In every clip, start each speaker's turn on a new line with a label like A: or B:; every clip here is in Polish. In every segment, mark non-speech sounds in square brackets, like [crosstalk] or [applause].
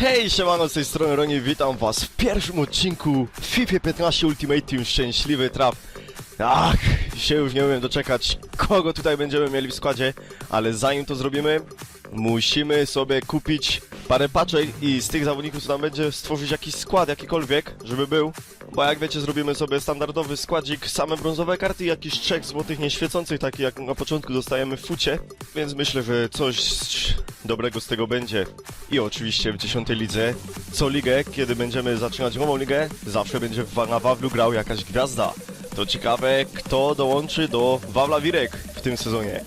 A: Hej, siemano, z tej strony Roni, witam was w pierwszym odcinku FIFA 15 Ultimate Team Szczęśliwy Traf. Ach, się już nie umiem doczekać, kogo tutaj będziemy mieli w składzie, ale zanim to zrobimy, musimy sobie kupić parę paczek i z tych zawodników, co tam będzie, stworzyć jakiś skład, jakikolwiek, żeby był. Bo jak wiecie, zrobimy sobie standardowy składzik, same brązowe karty i jakiś trzech złotych nieświecących, taki jak na początku dostajemy w fucie. Więc myślę, że coś dobrego z tego będzie. I oczywiście w 10 lidze, co ligę, kiedy będziemy zaczynać nową ligę, zawsze będzie w- na Wawlu grał jakaś gwiazda. To ciekawe, kto dołączy do Wawla Wirek w tym sezonie.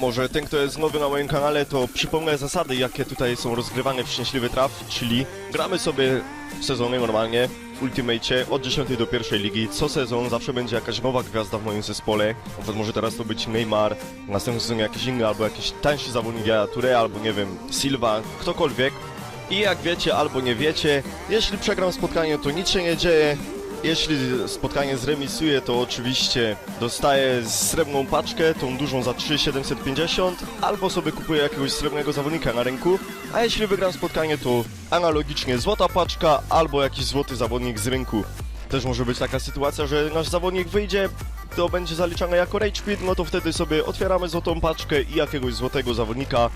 A: Może ten, kto jest nowy na moim kanale, to przypomnę zasady, jakie tutaj są rozgrywane w Szczęśliwy Traf, czyli gramy sobie sezony normalnie w Ultimate od 10 do pierwszej ligi. Co sezon zawsze będzie jakaś nowa gwiazda w moim zespole. Na przykład może teraz to być Neymar, w następnym sezonie jakiś inny, albo jakiś tańszy zawodnik Yaya Touré, albo nie wiem, Silva, ktokolwiek. I jak wiecie albo nie wiecie, jeśli przegram spotkanie, to nic się nie dzieje. Jeśli spotkanie zremisuje, to oczywiście dostaję srebrną paczkę, tą dużą za 3,750, albo sobie kupuję jakiegoś srebrnego zawodnika na rynku, a jeśli wygram spotkanie, to analogicznie złota paczka, albo jakiś złoty zawodnik z rynku. Też może być taka sytuacja, że nasz zawodnik wyjdzie, to będzie zaliczane jako rage quit, no to wtedy sobie otwieramy złotą paczkę i jakiegoś złotego zawodnika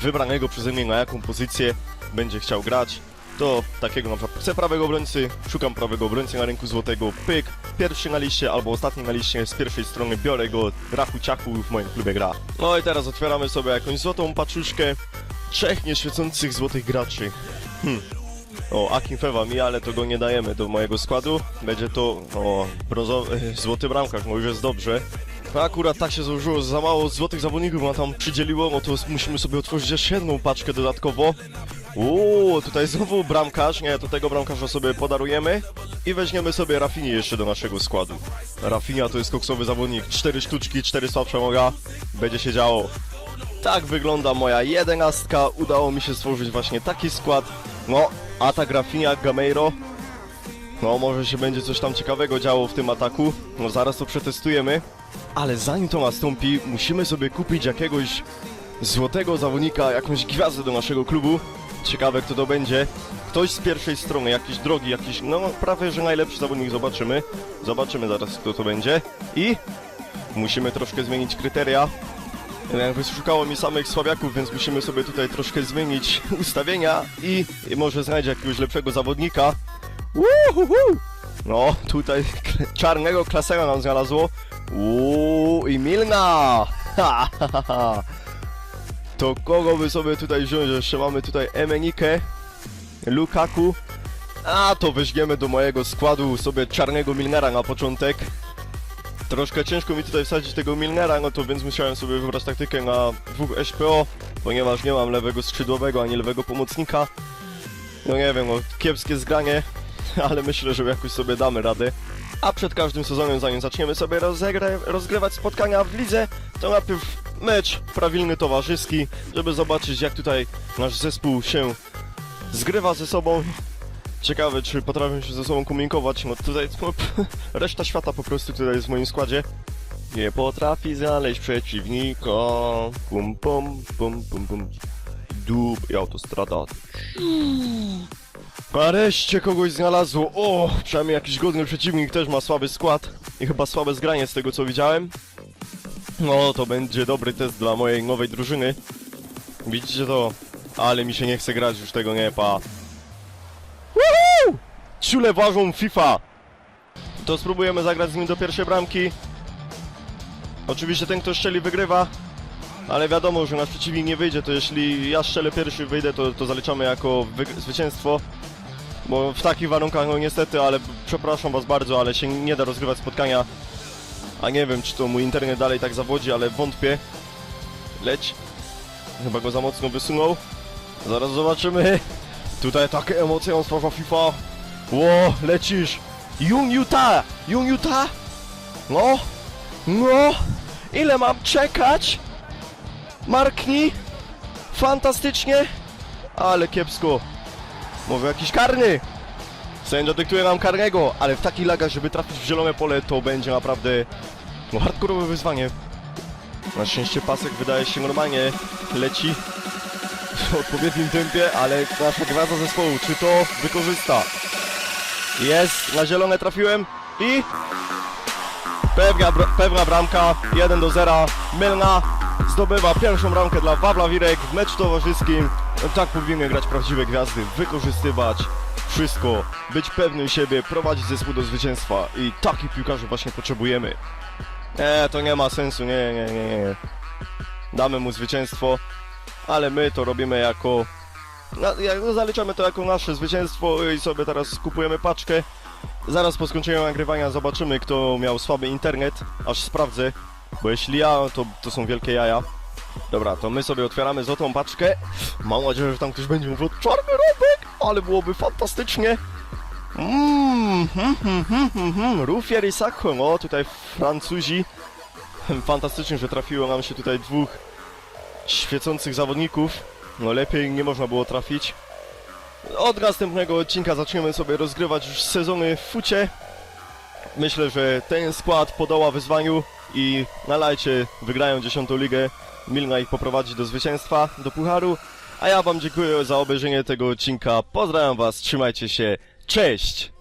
A: wybranego przeze mnie na jaką pozycję będzie chciał grać to takiego na przykład chcę prawego obrońcy, szukam prawego obrońcy na rynku złotego, pyk, pierwszy na liście albo ostatni na liście, z pierwszej strony biorę go, rachu ciachu w moim klubie gra. No i teraz otwieramy sobie jakąś złotą paczuszkę, trzech nieświecących złotych graczy. Hm. O, Akinfewa mi, ale to go nie dajemy do mojego składu. Będzie to, o, brązowy, [laughs] złoty bramkarz, no już jest dobrze. No akurat tak się złożyło, że za mało złotych zawodników nam tam przydzieliło, no to musimy sobie otworzyć jeszcze jedną paczkę dodatkowo. Uuu, tutaj znowu bramkarz, nie, to tego bramkarza sobie podarujemy i weźmiemy sobie Rafini jeszcze do naszego składu. Rafinia to jest koksowy zawodnik, cztery sztuczki, cztery słabsze moga, będzie się działo. Tak wygląda moja jedenastka, udało mi się stworzyć właśnie taki skład. No, atak Rafinia, Gameiro. No, może się będzie coś tam ciekawego działo w tym ataku, no zaraz to przetestujemy. Ale zanim to nastąpi, musimy sobie kupić jakiegoś złotego zawodnika, jakąś gwiazdę do naszego klubu. Ciekawe kto to będzie. Ktoś z pierwszej strony, jakiś drogi, jakiś, no prawie że najlepszy zawodnik, zobaczymy. Zobaczymy zaraz kto to będzie. I musimy troszkę zmienić kryteria. Jakby szukało mi samych słabiaków, więc musimy sobie tutaj troszkę zmienić [laughs] ustawienia i, i może znajdzie jakiegoś lepszego zawodnika. Uhuhu! No, tutaj czarnego klasera nam znalazło. Uuu, i Milna! Ha, ha, ha, ha. To kogo by sobie tutaj wziąć? Jeszcze mamy tutaj Emenikę, Lukaku. A to weźmiemy do mojego składu sobie czarnego Milnera na początek. Troszkę ciężko mi tutaj wsadzić tego Milnera, no to więc musiałem sobie wybrać taktykę na dwóch SPO, ponieważ nie mam lewego skrzydłowego ani lewego pomocnika. No nie wiem, no kiepskie zgranie, [laughs] ale myślę, że jakoś sobie damy radę. A przed każdym sezonem, zanim zaczniemy sobie rozgrywać spotkania w lidze, to najpierw mecz prawilny, towarzyski, żeby zobaczyć jak tutaj nasz zespół się zgrywa ze sobą. Ciekawe, czy potrafią się ze sobą komunikować. No tutaj [laughs] no, reszta świata po prostu tutaj jest w moim składzie. Nie potrafi znaleźć przeciwnika. Pum pum pum pum pum. Dub i autostrada. Nareszcie kogoś znalazło. O, przynajmniej jakiś godny przeciwnik też ma słaby skład i chyba słabe zgranie z tego co widziałem. No, to będzie dobry test dla mojej nowej drużyny. Widzicie to? Ale mi się nie chce grać już tego nie pa. Woohoo! Ciule ważą FIFA! To spróbujemy zagrać z nim do pierwszej bramki. Oczywiście ten, kto strzeli, wygrywa. Ale wiadomo, że nasz przeciwnik nie wyjdzie, to jeśli ja strzelę pierwszy, wyjdę, to, to zaliczamy jako zwycięstwo. Bo w takich warunkach, no niestety, ale przepraszam was bardzo, ale się nie da rozgrywać spotkania. A nie wiem, czy to mój internet dalej tak zawodzi, ale wątpię. Leć. Chyba go za mocno wysunął. Zaraz zobaczymy. Tutaj takie emocje on stwarza FIFA. Ło, lecisz. Jung Yuta! Jung Yuta! No! No! Ile mam czekać? Marknij! Fantastycznie! Ale kiepsko. Może jakiś karny? Sędzia dyktuje nam karnego, ale w takich lagach, żeby trafić w zielone pole, to będzie naprawdę no, hardkorowe wyzwanie. Na szczęście pasek wydaje się normalnie leci. w odpowiednim tempie, ale nasza gwiazda zespołu, czy to wykorzysta? Jest, na zielone trafiłem i... Pewna, pewna bramka, 1 do 0, Mylna zdobywa pierwszą bramkę dla Pawła Wirek w meczu towarzyskim. No, tak powinny grać prawdziwe gwiazdy, wykorzystywać wszystko, być pewnym siebie, prowadzić zespół do zwycięstwa i takich piłkarzy właśnie potrzebujemy. Nie, to nie ma sensu, nie, nie, nie, nie. Damy mu zwycięstwo, ale my to robimy jako... No, zaliczamy to jako nasze zwycięstwo i sobie teraz kupujemy paczkę. Zaraz po skończeniu nagrywania zobaczymy, kto miał słaby internet, aż sprawdzę, bo jeśli ja, to, to są wielkie jaja. Dobra, to my sobie otwieramy złotą paczkę. Mam nadzieję, że tam ktoś będzie mówił czarny robek, ale byłoby fantastycznie. Mmm. Rufier i Sakon, o tutaj Francuzi. Fantastycznie, że trafiło nam się tutaj dwóch świecących zawodników. No lepiej nie można było trafić. Od następnego odcinka zaczniemy sobie rozgrywać już sezony w fucie. Myślę, że ten skład podoła wyzwaniu i na lajcie wygrają 10 ligę. Milna ich poprowadzi do zwycięstwa, do pucharu. A ja wam dziękuję za obejrzenie tego odcinka. Pozdrawiam was, trzymajcie się. Cześć!